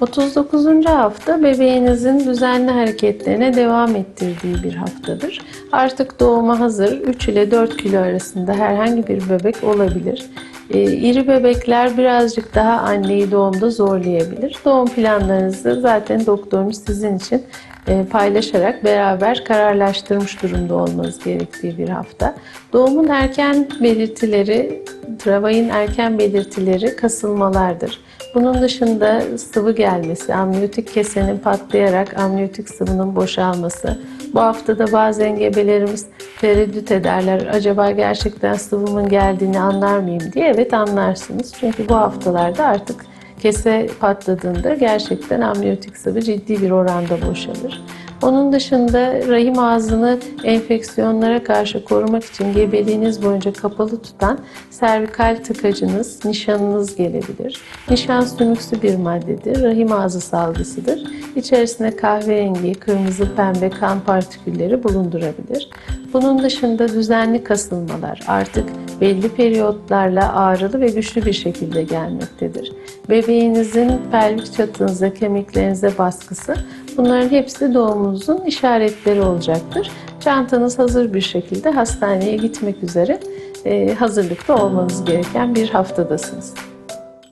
39. hafta bebeğinizin düzenli hareketlerine devam ettirdiği bir haftadır. Artık doğuma hazır 3 ile 4 kilo arasında herhangi bir bebek olabilir. Ee, İri bebekler birazcık daha anneyi doğumda zorlayabilir. Doğum planlarınızı zaten doktorunuz sizin için e, paylaşarak beraber kararlaştırmış durumda olmanız gerektiği bir hafta. Doğumun erken belirtileri, travayın erken belirtileri kasılmalardır. Bunun dışında sıvı gelmesi, amniyotik kesenin patlayarak amniyotik sıvının boşalması. Bu haftada bazen gebelerimiz tereddüt ederler. Acaba gerçekten sıvımın geldiğini anlar mıyım diye. Evet anlarsınız. Çünkü bu haftalarda artık kese patladığında gerçekten amniyotik sıvı ciddi bir oranda boşalır. Onun dışında rahim ağzını enfeksiyonlara karşı korumak için gebeliğiniz boyunca kapalı tutan servikal tıkacınız, nişanınız gelebilir. Nişan sümüksü bir maddedir, rahim ağzı salgısıdır. İçerisine kahverengi, kırmızı, pembe kan partikülleri bulundurabilir. Bunun dışında düzenli kasılmalar artık belli periyotlarla ağrılı ve güçlü bir şekilde gelmektedir. Bebeğinizin pelvik çatınıza, kemiklerinize baskısı bunların hepsi doğumunuzun işaretleri olacaktır. Çantanız hazır bir şekilde hastaneye gitmek üzere hazırlıklı olmanız gereken bir haftadasınız.